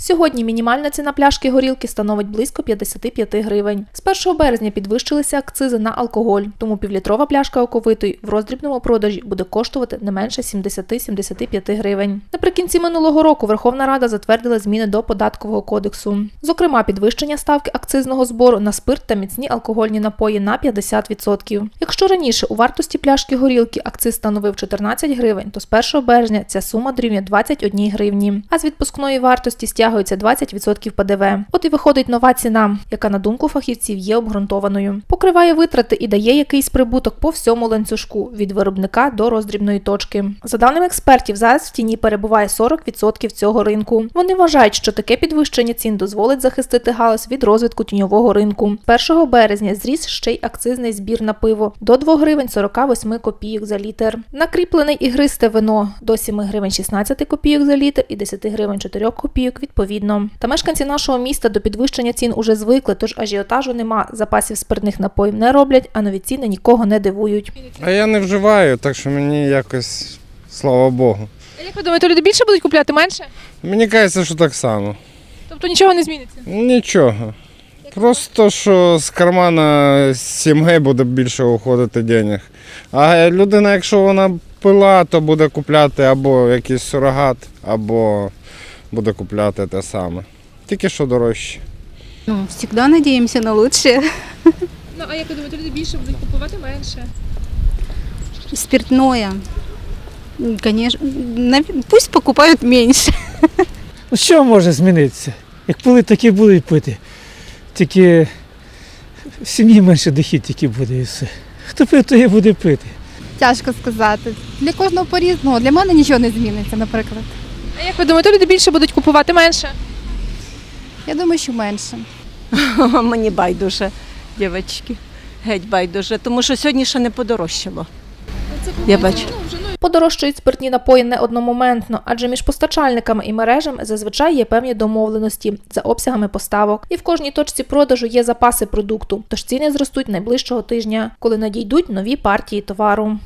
Сьогодні мінімальна ціна пляшки горілки становить близько 55 гривень. З 1 березня підвищилися акцизи на алкоголь, тому півлітрова пляшка оковитої в роздрібному продажі буде коштувати не менше 70-75 гривень. Наприкінці минулого року Верховна Рада затвердила зміни до податкового кодексу. Зокрема, підвищення ставки акцизного збору на спирт та міцні алкогольні напої на 50%. Якщо раніше у вартості пляшки горілки акциз становив 14 гривень, то з 1 березня ця сума дорівнює 21 гривні, а з відпускної вартості стягується 20% ПДВ. От і виходить нова ціна, яка на думку фахівців є обґрунтованою. Покриває витрати і дає якийсь прибуток по всьому ланцюжку від виробника до роздрібної точки. За даними експертів, зараз в тіні перебуває 40% цього ринку. Вони вважають, що таке підвищення цін дозволить захистити галузь від розвитку тіньового ринку. 1 березня зріс ще й акцизний збір на пиво до 2 гривень 48 копійок за літр. Накріплене ігристе вино до 7 гривень 16 копійок за літр і 10 гривень 4 копійок відповідно. Та мешканці нашого міста до підвищення цін уже звикли, тож ажіотажу нема. Запасів спиртних напоїв не роблять, а нові ціни нікого не дивують. А я не вживаю, так що мені якось, слава Богу. А як ви думаєте, люди більше будуть купляти менше? Мені кажеться, що так само. Тобто нічого не зміниться? Нічого. Просто що з кармана сім'ї буде більше уходити денег. А людина, якщо вона пила, то буде купляти або якийсь сурогат, або буде купляти те саме. Тільки що дорожче. Ну, всегда надеемся на лучшее. Ну а як ви думаєте, люди більше будуть купувати менше? Спиртное. Конечно, пусть покупают меньше. Ну, що може змінитися? Як пили, так і будуть пити. Тільки в сім'ї менше дохід тільки буде і все. Хто пив, то і буде пити. Тяжко сказати. Для кожного по-різному. Для мене нічого не зміниться, наприклад. А як ви думаєте, люди більше будуть купувати менше? Я думаю, що менше. Мені байдуже, дівчатки. Геть байдуже, тому що сьогодні ще не подорожчало. Я бачу. Подорожчують спиртні напої не одномоментно, адже між постачальниками і мережами зазвичай є певні домовленості за обсягами поставок. І в кожній точці продажу є запаси продукту, тож ціни зростуть найближчого тижня, коли надійдуть нові партії товару.